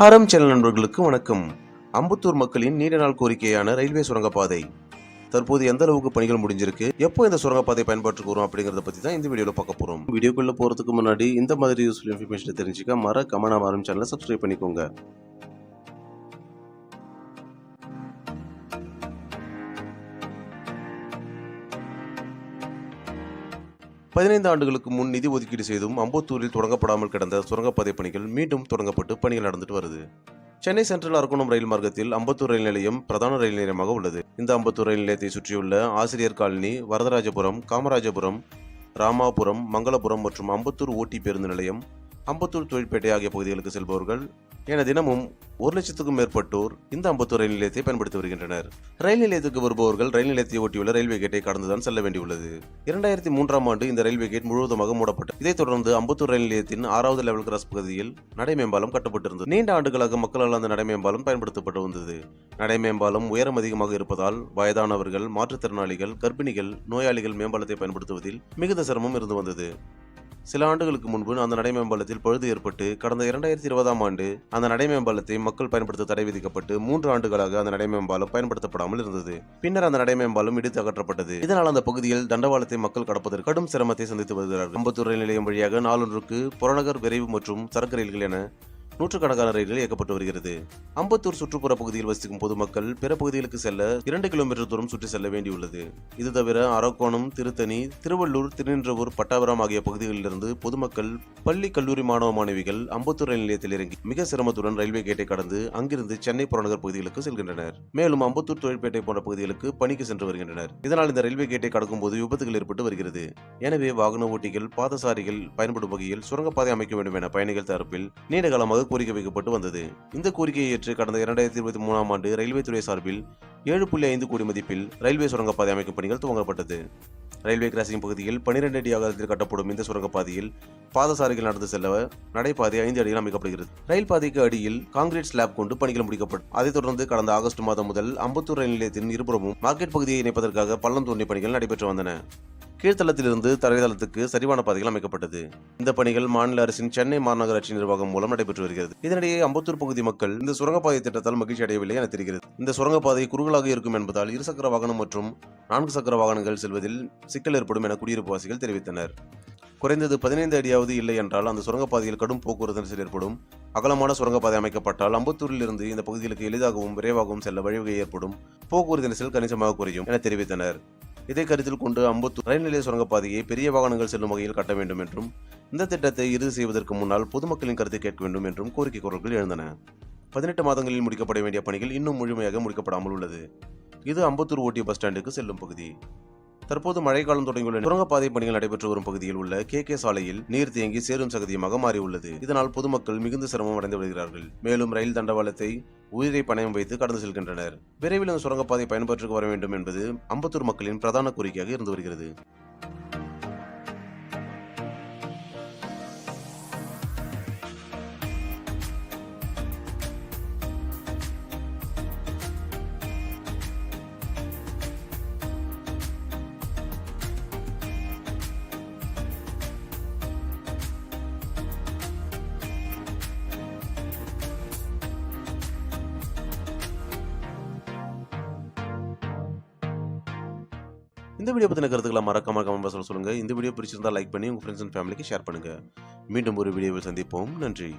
ஹாரம் channel நண்பர்களுக்கு வணக்கம். அம்பத்தூர் மக்களின் நீண்ட நாள் கோரிக்கையான ரயில்வே சுரங்கப்பாதை. தற்போது எந்த அளவுக்கு பணிகள் முடிஞ்சிருக்கு? எப்போ இந்த சுரங்கப்பாதை பயன்பாட்டுக்கு வரும் அப்படிங்கறத பத்தி தான் இந்த வீடியோல பார்க்க போறோம். வீடியோக்குள்ள போறதுக்கு முன்னாடி இந்த மாதிரி யூஸ்ஃபுல் இன்ஃபர்மேஷன் தெரிஞ்சுக்க மறக்காம நம்ம ஆரம் சேனலை சப்ஸ்கிரைப் பண்ணிக்கோங்க. பதினைந்து ஆண்டுகளுக்கு முன் நிதி ஒதுக்கீடு செய்தும் அம்பத்தூரில் தொடங்கப்படாமல் கிடந்த சுரங்கப்பாதை பணிகள் மீண்டும் தொடங்கப்பட்டு பணிகள் நடந்துட்டு வருது. சென்னை சென்ட்ரல் அரக்கோணம் ரயில் மார்க்கத்தில் அம்பத்தூர் ரயில் நிலையம் பிரதான ரயில் நிலையமாக உள்ளது. இந்த அம்பத்தூர் ரயில் நிலையத்தை சுற்றியுள்ள ஆசிரியர் காலனி வரதராஜபுரம் காமராஜபுரம் ராமாபுரம் மங்களபுரம் மற்றும் அம்பத்தூர் ஓட்டி பேருந்து நிலையம் அம்பத்தூர் தொழிற்பேட்டை ஆகிய பகுதிகளுக்கு செல்பவர்கள் என தினமும் ஒரு லட்சத்துக்கும் மேற்பட்டோர் இந்த அம்பத்தூர் ரயில் நிலையத்தை பயன்படுத்தி வருகின்றனர். ரயில் நிலையத்துக்கு வருபவர்கள் ரயில் நிலையத்தை ஒட்டியுள்ள ரயில்வே கேட்டை கடந்துதான் செல்ல வேண்டியுள்ளது. இரண்டாயிரத்தி மூன்றாம் ஆண்டு இந்த ரயில்வே கேட் முழுவதுமாக மூடப்பட்டது. இதைத் தொடர்ந்து அம்பத்தூர் ரயில் நிலையத்தின் ஆறாவது லெவல் கிராஸ் பகுதியில் நடைமேம்பாலம் கட்டப்பட்டிருந்தது. நீண்ட ஆண்டுகளாக மக்களால் அந்த நடைமேம்பாலம் பயன்படுத்தப்பட்டு வந்தது. நடைமேம்பாலம் உயரம் அதிகமாக இருப்பதால் வயதானவர்கள் மாற்றுத்திறனாளிகள் கர்ப்பிணிகள் நோயாளிகள் மேம்பாலத்தை பயன்படுத்துவதில் மிகுந்த சிரமம் இருந்து வந்தது. சில ஆண்டுகளுக்கு முன்பு அந்த நடைமேம்பாலத்தில் பழுது ஏற்பட்டு கடந்த இரண்டாயிரத்தி இருபதாம் ஆண்டு அந்த நடைமேம்பாலத்தை மக்கள் பயன்படுத்த தடை விதிக்கப்பட்டு மூன்று ஆண்டுகளாக அந்த நடைமேம்பாலம் பயன்படுத்தப்படாமல் இருந்தது. பின்னர் அந்த நடைமேம்பாலம் இடித்து அகற்றப்பட்டது. இதனால் அந்த பகுதியில் தண்டவாளத்தை மக்கள் கடப்பதற்கு கடும் சிரமத்தை சந்தித்து வருகிறார்கள். அம்பத்தூர் ரயில் நிலையம் வழியாக நாளொன்றுக்கு புறநகர் விரைவு மற்றும் சரக்கு ரயில்கள் என நூற்றுக்கணக்கான ரயில்கள் இயக்கப்பட்டு வருகிறது. அம்பத்தூர் சுற்றுப்புற பகுதியில் வசிக்கும் பொதுமக்கள் பிற பகுதிகளுக்கு செல்ல இரண்டு கிலோமீட்டர் தூரம் சுற்றி செல்ல வேண்டியுள்ளது. இது தவிர அரக்கோணம் திருத்தணி திருவள்ளூர் திருநின்றவூர் பட்டாபுரம் ஆகிய பகுதிகளிலிருந்து பொதுமக்கள் பள்ளி கல்லூரி மாணவ மாணவிகள் அம்பத்தூர் ரயில் நிலையத்தில் இறங்கி மிக சிரமத்துடன் ரயில்வே கேட்டை கடந்து அங்கிருந்து சென்னை புறநகர் பகுதிகளுக்கு செல்கின்றனர். மேலும் அம்பத்தூர் தொழிற்பேட்டை போன்ற பகுதிகளுக்கு பணிக்கு சென்று வருகின்றனர். இதனால் இந்த ரயில்வே கேட்டை கடக்கும் போது விபத்துகள் ஏற்பட்டு வருகிறது. எனவே வாகன ஓட்டிகள் பாதசாரிகள் பயன்படும் வகையில் சுரங்கப்பாதை அமைக்க வேண்டும் என பயணிகள் தரப்பில் நீண்ட காலமாக கோரிக்கை வைக்கப்பட்டு வந்தது. இந்த கோரிக்கையை ஏற்று கடந்த இரண்டாயிரத்தி இருபத்தி மூணாம் ஆண்டு ரயில்வே துறை சார்பில் ஏழு புள்ளி ஐந்து கோடி மதிப்பில் ரயில்வே சுரங்கப்பாதை அமைக்கும் பணிகள் துவங்கப்பட்டது. ரயில்வே கிராசிங் பகுதியில் பனிரெண்டு அடி அகலத்தில் கட்டப்படும் இந்த சுரங்கப்பாதையில் பாதசாரிகள் நடந்து செல்ல நடைபாதை ஐந்து அடியில் அமைக்கப்படுகிறது. ரயில் பாதைக்கு அடியில் காங்கிரீட் ஸ்லாப் கொண்டு பணிகள் முடிக்கப்படும் அதைத் தொடர்ந்து கடந்த ஆகஸ்ட் மாதம் முதல் அம்பத்தூர் ரயில் நிலையத்தின் இருபுறமும் மார்க்கெட் பகுதியை இணைப்பதற்காக பள்ளம் தோண்டிய பணிகள் நடைபெற்று வந்தன. கீழ்த்தளத்திலிருந்து தரைதளத்துக்கு சரிவான பாதைகள் அமைக்கப்பட்டது. இந்த பணிகள் மாநில அரசின் சென்னை மாநகராட்சி நிர்வாகம் மூலம் நடைபெற்று வருகிறது. இதனிடையே அம்பத்தூர் பகுதி மக்கள் இந்த சுரங்கப்பாதை திட்டத்தால் மகிழ்ச்சி அடையவில்லை என தெரிகிறது. இந்த சுரங்கப்பாதை குறுகலாக இருக்கும் என்பதால் இருசக்கர வாகனம் மற்றும் நான்கு சக்கர வாகனங்கள் செல்வதில் சிக்கல் ஏற்படும் என குடியிருப்பு வாசிகள் தெரிவித்தனர். குறைந்தது பதினைந்து அடியாவது இல்லை என்றால் அந்த சுரங்கப்பாதையில் கடும் போக்குவரத்து நெரிசல் ஏற்படும். அகலமான சுரங்கப்பாதை அமைக்கப்பட்டால் அம்பத்தூரிலிருந்து இந்த பகுதிகளுக்கு எளிதாகவும் விரைவாகவும் செல்ல வழிவகை ஏற்படும். போக்குவரத்து நெரிசல் கணிசமாக குறையும் என தெரிவித்தனர். இதை கருத்தில் கொண்டு அம்பத்தூர் ரயில் நிலைய சுரங்கப்பாதையை பெரிய வாகனங்கள் செல்லும் வகையில் கட்ட வேண்டும் என்றும் இந்த திட்டத்தை இறுதி செய்வதற்கு முன்னால் பொதுமக்களின் கருத்தை கேட்க வேண்டும் என்றும் கோரிக்கை குரல்கள் எழுந்தன. பதினெட்டு மாதங்களில் முடிக்கப்பட வேண்டிய பணிகள் இன்னும் முழுமையாக முடிக்கப்படாமல் உள்ளது. இது அம்பத்தூர் ஓட்டிய பஸ் ஸ்டாண்டுக்கு செல்லும் பகுதி. தற்போது மழைக்காலம் தொடங்கியுள்ள சுரங்கப்பாதை பணிகள் நடைபெற்று வரும் பகுதியில் உள்ள கே கே சாலையில் நீர் தேங்கி சேரும் சகதியமாக மாறியுள்ளது இதனால் பொதுமக்கள் மிகுந்த சிரமம் அடைந்து வருகிறார்கள். மேலும் ரயில் தண்டவாளத்தை உயிரை பணயம் வைத்து கடந்து செல்கின்றனர். விரைவில் அந்த சுரங்கப்பாதை பயன்பாட்டுக்கு வர வேண்டும் என்பது அம்பத்தூர் மக்களின் பிரதான கோரிக்கையாக இருந்து வருகிறது. இந்த வீடியோ பற்றின கருத்துக்களை மறக்காம கமெண்ட் பாக்ஸில் சொல்லுங்கள் இந்த வீடியோ பிடிச்சிருந்தால் லைக் பண்ணி உங்கள் ஃப்ரெண்ட்ஸ் அண்ட் ஃபேமிலிக்கு ஷேர் பண்ணுங்கள் மீண்டும் ஒரு வீடியோவில் சந்திப்போம். நன்றி.